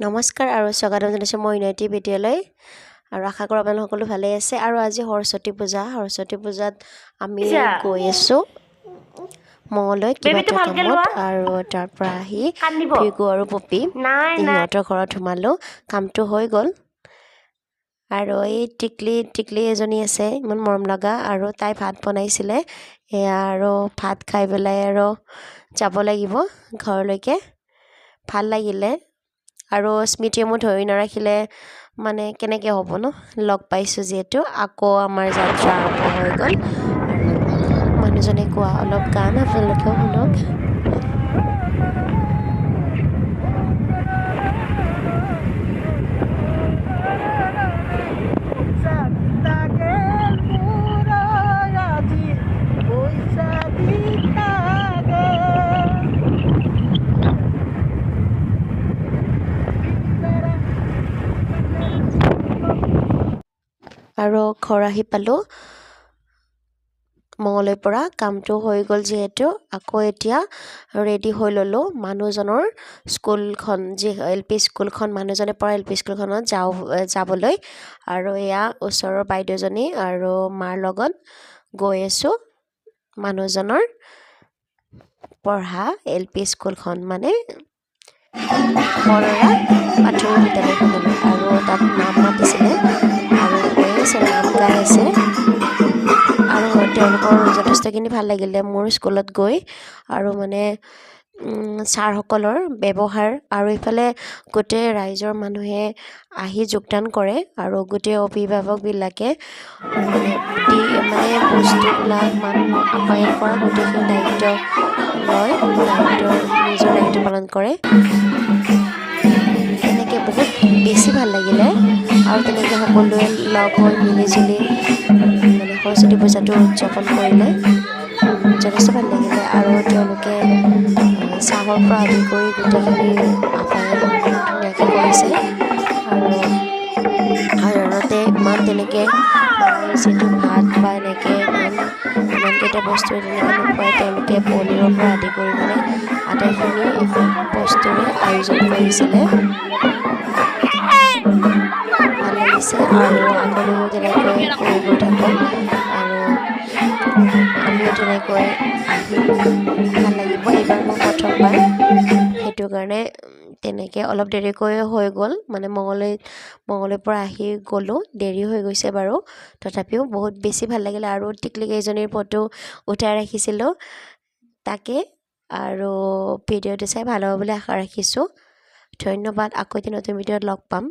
নমস্কাৰ আৰু স্বাগতম জনাইছোঁ মই ইনতি বিদ্যালয় আৰু আশা কৰোঁ আপোনালোক সকলো ভালেই আছে। আৰু আজি সৰস্বতী পূজা সৰস্বতী পূজাত আমি। গৈ আছোঁ মঙলৈ কিবা এটা কামত। আৰু তাৰ পৰা আহি ভিগু আৰু পপি সিহঁতৰ ঘৰত সোমালোঁ। কামটো হৈ গ'ল। আৰু এই টিকলি টিকলি এজনী আছে ইমান মৰম লগা আৰু তাই ভাত বনাইছিলে। এয়া আৰু ভাত খাই পেলাই আৰু যাব লাগিব ঘৰলৈকে। ভাল লাগিলে। আৰু স্মৃতিয়ে মোৰ ধৰি নাৰাখিলে মানে কেনেকৈ হ'ব ন? লগ পাইছোঁ যিহেতু আকৌ আমাৰ যাত্ৰা আৰম্ভ হৈ গ'ল। মানুহজনে কোৱা অলপ গান আপোনালোকেও শুনক। আৰু ঘৰ আহি পালোঁ। মঙলৈ পৰা কামটো হৈ গ'ল যিহেতু। আকৌ এতিয়া ৰেডি হৈ ল'লোঁ মানুহজনৰ স্কুলখন যি এল পি স্কুলখন মানুহজনে পঢ়া এল পি স্কুলখনত যাওঁ যাবলৈ। আৰু এয়া ওচৰৰ বাইদেউজনী আৰু মাৰ লগত গৈ আছোঁ মানুহজনৰ পঢ়া এল পি স্কুলখন মানে বৰৰা প্ৰাথমিক বিদ্যালয়খনলৈ আৰু তাত নাম মাতিছিলে গাই আছে আৰু তেওঁলোকৰ যথেষ্টখিনি ভালো লাগিলে মোৰ স্কুলত গৈ। আৰু মানে ছাৰসকলৰ ব্যৱহাৰ আৰু ইফালে গোটেই ৰাইজৰ মানুহে আহি যোগদান কৰে আৰু গোটেই অভিভাৱকবিলাকে মানে বস্তুবিলাক মানুহ আপ্যায়ন কৰা গোটেইখিনি দায়িত্ব লয়, দায়িত্ব নিজৰ দায়িত্ব পালন কৰে। তেনেকৈ বহুত বেছি ভালো লাগিলে। আৰু তেনেকৈ সকলোৱে লগ হৈ মিলিজুলি মানে সৰস্বতী পূজাটো উদযাপন কৰিলে। যথেষ্ট ভালো লাগিলে আৰু তেওঁলোকে আহ, চাহৰ পৰা আদি কৰি গোটেইখিনি ধুনীয়াকৈ কৰিছে। আৰু সাধাৰণতে ইমান তেনেকৈ মানে যিটো ভাত বা এনেকৈ ইমান ইমানকেইটা বস্তু তেনেকৈ নোখোৱাই তেওঁলোকে পনীৰৰ পৰা আদি কৰি মানে আটাইখিনি বস্তুৰে আয়োজন কৰিছিলে। লাগিছে আৰু আগলৈও তেনেকৈ কৰি গৈ থাকক আৰু আমিও তেনেকৈ ভাল লাগিব। এইবাৰ মোৰ প্ৰথমবাৰ। সেইটো কাৰণে তেনেকৈ অলপ দেৰিকৈ হৈ গ'ল। মানে মঙলৈ মঙলৈৰ পৰা আহি গ'লোঁ। দেৰি হৈ গৈছে বাৰু। তথাপিও বহুত বেছি ভাল লাগিলে। আৰু টিকলি কেইজনীৰ ফটো উঠাই ৰাখিছিলোঁ। তাকে। আৰু ভিডিঅ'টো চাই ভাল হ'ব বুলি আশা ৰাখিছোঁ। ধন্যবাদ। আকৌ এটি নতুন ভিডিঅ'ত লগ পাম।